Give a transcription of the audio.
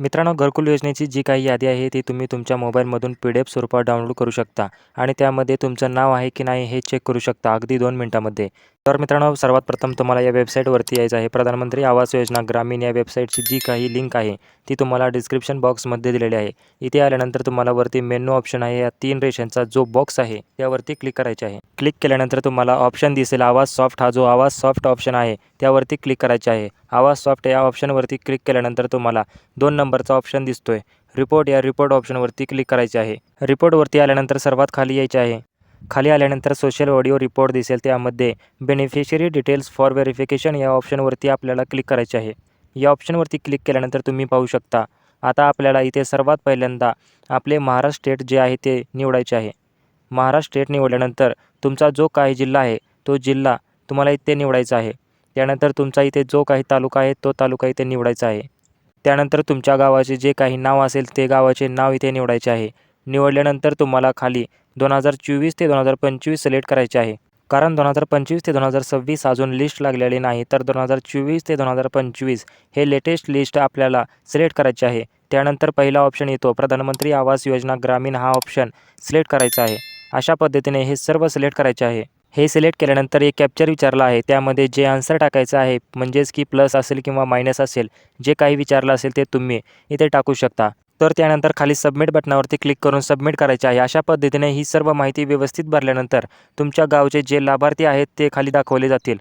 मित्रांनो घरकुल योजनेची जी काही यादी आहे ती तुम्ही तुमच्या मोबाईलमधून पी डी एफ स्वरूपात डाउनलोड करू शकता आणि त्यामध्ये तुमचं नाव आहे की नाही हे चेक करू शकता अगदी दोन मिनटामध्ये. तर मित्रांनो सर्वात प्रथम तुम्हाला या वेबसाईटवरती यायचं आहे. प्रधानमंत्री आवास योजना ग्रामीण या वेबसाईटची जी काही लिंक आहे ती तुम्हाला डिस्क्रिप्शन बॉक्समध्ये दिलेली आहे. इथे आल्यानंतर तुम्हाला वरती मेनू ऑप्शन आहे. या तीन रेषांचा जो बॉक्स आहे त्यावरती क्लिक करायचे आहे. क्लिक केल्यानंतर तुम्हाला ऑप्शन दिसेल आवाज सॉफ्ट हा जो आवाज सॉफ्ट ऑप्शन आहे त्यावरती क्लिक करायचे आहे. आवाज सॉफ्ट या ऑप्शनवरती क्लिक केल्यानंतर तुम्हाला दोन नंबरचा ऑप्शन दिसतोय. रिपोर्ट या रिपोर्ट ऑप्शनवरती क्लिक करायचे आहे. रिपोर्टवरती आल्यानंतर सर्वात खाली यायचे आहे. खाली आल्यानंतर सोशल ऑडिओ रिपोर्ट दिसेल. त्यामध्ये बेनिफिशरी डिटेल्स फॉर व्हेरिफिकेशन या ऑप्शनवरती आपल्याला क्लिक करायचे आहे. या ऑप्शनवरती क्लिक केल्यानंतर तुम्ही पाहू शकता आता आपल्याला इथे सर्वात पहिल्यांदा आपले महाराष्ट्र स्टेट जे आहे ते निवडायचे आहे. महाराष्ट्र स्टेट निवडल्यानंतर तुमचा जो काही जिल्हा आहे तो जिल्हा तुम्हाला इथे निवडायचा आहे. त्यानंतर तुमचा इथे जो काही तालुका आहे तो तालुका इथे निवडायचा आहे. त्यानंतर तुमच्या गावाचे जे काही नाव असेल ते गावाचे नाव इथे निवडायचे आहे. निवडल्यानंतर तुम्हाला खाली दोन हजार चोवीस ते दोन हजार पंचवीस सिलेक्ट करायचे आहे. कारण दोन हजार पंचवीस ते दोन हजार सव्वीस अजून लिस्ट लागलेली नाही तर दोन हजार चोवीस ते दोन हजार पंचवीस हे लेटेस्ट लिस्ट आपल्याला सिलेक्ट करायचे आहे. त्यानंतर पहिला ऑप्शन येतो प्रधानमंत्री आवास योजना ग्रामीण हा ऑप्शन सिलेक्ट करायचा आहे. अशा पद्धतीने हे सर्व सिलेक्ट करायचे आहे. हे सिलेक्ट केल्यानंतर एक कॅप्चर विचारला आहे त्यामध्ये जे आन्सर टाकायचं आहे म्हणजेच की प्लस असेल किंवा मायनस असेल जे काही विचारलं असेल ते तुम्ही इथे टाकू शकता. तर त्यानंतर खाली सबमिट बटनावरती क्लिक करून सबमिट करायचे आहे. अशा पद्धतीने ही सर्व माहिती व्यवस्थित भरल्यानंतर तुमच्या गावचे जे लाभार्थी आहेत ते खाली दाखवले जातील.